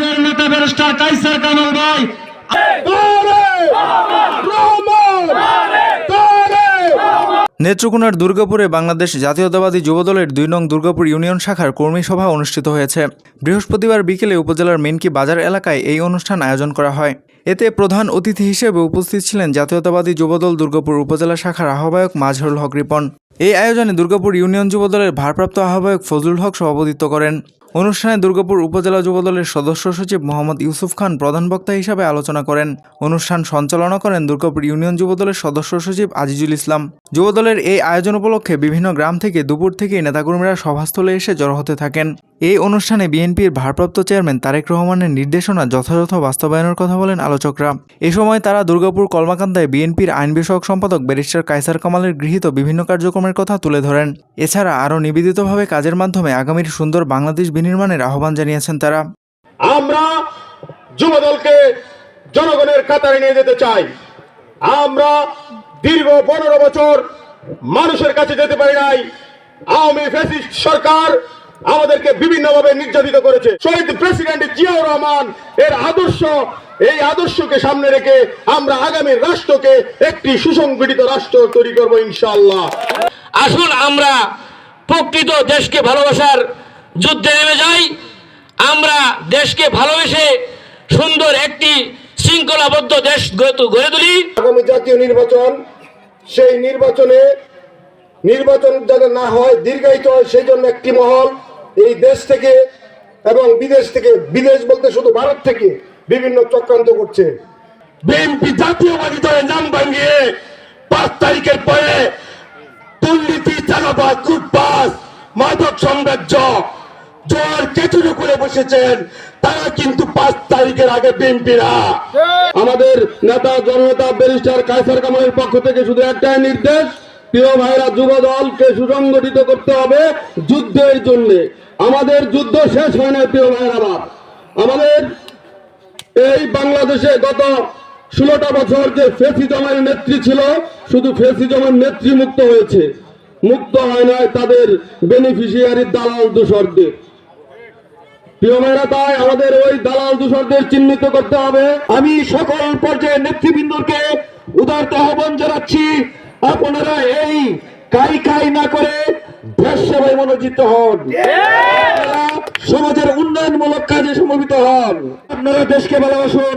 আমাদের নেতা ব্যারিস্টার কাইসার কামাল ভাই। নেত্রকোনার দুর্গাপুরে বাংলাদেশ জাতীয়তাবাদী যুবদলের দুই নং দুর্গাপুর ইউনিয়ন শাখার কর্মী সভা অনুষ্ঠিত হয়েছে। বৃহস্পতিবার বিকেলে উপজেলার মেনকি বাজার এলাকায় এই অনুষ্ঠান আয়োজন করা হয়। এতে প্রধান অতিথি হিসেবে উপস্থিত ছিলেন জাতীয়তাবাদী যুবদল দুর্গাপুর উপজেলা শাখার আহ্বায়ক মাজহারুল হক রিপন। এই আয়োজনে দুর্গাপুর ইউনিয়ন যুবদলের ভারপ্রাপ্ত আহ্বায়ক ফজলুল হক সভাপতিত্ব করেন। অনুষ্ঠানে দুর্গাপুর উপজেলা যুবদলের সদস্য সচিব মোহাম্মদ ইউসুফ খান প্রধান বক্তা হিসাবে আলোচনা করেন। অনুষ্ঠান সঞ্চালনা করেন দুর্গাপুর ইউনিয়ন যুবদলের সদস্য সচিব আজিজুল ইসলাম। যুবদলের এই আয়োজন উপলক্ষে বিভিন্ন গ্রাম থেকে দুপুর থেকেই নেতাকর্মীরা সভাস্থলে এসে জড়ো হতে থাকেন। এই অনুষ্ঠানে বিএনপির ভারপ্রাপ্ত চেয়ারম্যান তারেক রহমানের নির্দেশনা যথাযথ বাস্তবায়নের কথা বলেন আলোচকরা। এ সময় তারা দুর্গাপুর কলমাকান্দায় বিএনপির আইন বিষয়ক সম্পাদক ব্যারিস্টার কায়সার কামালের গৃহীত বিভিন্ন কার্যক্রমের কথা তুলে ধরেন। এছাড়া আরও নিবেদিতভাবে কাজের মাধ্যমে আগামীর সুন্দর বাংলাদেশ বিনির্মাণের আহ্বান জানিয়েছেন তারা। আমরা যুবদলকে জনগণের কাতারে নিয়ে যেতে চাই। আমরা দীর্ঘ পনেরো বছর মানুষের কাছে যেতে পারি নাই। আওয়ামী ফ্যাসিস্ট সরকার আমাদেরকে বিভিন্নভাবে নির্যাতিত করেছে। শহীদ প্রেসিডেন্ট জিয়াউর রহমান এর আদর্শ এই আদর্শকে সামনে রেখে আমরা আগামী রাষ্ট্রকে একটি সুসংগঠিত রাষ্ট্র তৈরি করব ইনশাআল্লাহ। আসুন আমরা প্রকৃত দেশকে ভালোবাসার যুদ্ধে নেমে যাই। আমরা দেশকে ভালোবেসে সুন্দর একটি শৃঙ্খলাবদ্ধ দেশ গড়ে তুলি। আগামী জাতীয় নির্বাচন সেই নির্বাচনে নির্বাচন যাতে না হয় দীর্ঘায়িত হয় সেই জন্য একটি মহল এই দেশ থেকে এবং বিদেশ থেকে বিদেশ বলতে শুধু ভারত থেকে বিভিন্ন চক্রান্ত করছে। বিএনপি জাতীয়বাদী দলের নাম ভাঙিয়ে পাঁচ তারিখের পরে দুর্নীতি চালাবাদ কুটপাস মাদক সাম্রাজ্য জোয়ার কেতুরে করে বসেছেন তারা কিন্তু পাঁচ তারিখের আগে বিএনপিরা। আমাদের নেতা জননেতা ব্যারিস্টার কায়সার কামালের পক্ষ থেকে শুধু একটাই নির্দেশ প্রিয় ভাইরা যুব দলকে সুসংগঠিত করতে হবে যুদ্ধের জন্য। আমাদের যুদ্ধ শেষ হয় না প্রিয় ভাইরা আমার আমাদের এই বাংলাদেশে গত ষোলোটা বছর যে ফেসিজমের নেত্রী ছিল, শুধু ফেসিজমের নেত্রী মুক্ত হয়েছে। মুক্ত হয় না তাদের বেনিফিশিয়ারি দালাল দূষরদের। প্রিয় মেয়েরা তাই আমাদের ওই দালাল দূষরদের চিহ্নিত করতে হবে। আমি সকল পর্যায়ের নেতৃবৃন্দকে উদারত আহ্বান জানাচ্ছি আপনারা এই কাই কাই না করে দেশ সেবায় মনোজিত হন। সমাজের উন্নয়নমূলক কাজে সমবেত হন। আপনারা দেশকে ভালোবাসুন।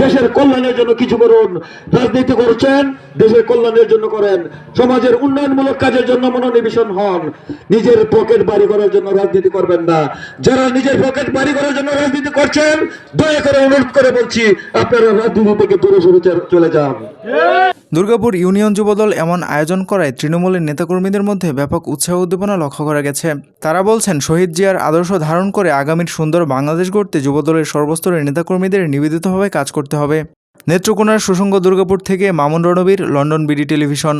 দেশের কল্যাণের জন্য কিছু করুন, রাজনীতি করছেন, দেশের কল্যাণের জন্য করেন, সমাজের উন্নয়নমূলক কাজের জন্য মনোনিবেশন হন, নিজের পকেট বাড়ি করার জন্য রাজনীতি করবেন না। যারা নিজের পকেট বাড়ি করার জন্য রাজনীতি করছেন, দয়া করে অনুরোধ করে বলছি, আপনারা রাজনীতি থেকে দূরে সরে চলে যান। দুর্গাপুর ইউনিয়ন যুবদল এমন আয়োজন করায় তৃণমূলের নেতাকর্মীদের মধ্যে ব্যাপক উৎসাহ উদ্দীপনা লক্ষ্য করা গেছে। তারা বলছেন, শহীদ জিয়ার আদর্শ ধারণ করে আগামীর সুন্দর বাংলাদেশ গড়তে যুবদলের সর্বস্তরের নেতাকর্মীদের নিবেদিতভাবে কাজ করতে হবে। নেত্রকোনার সুসঙ্গ দুর্গাপুর থেকে Mamun Ranbir London BD television.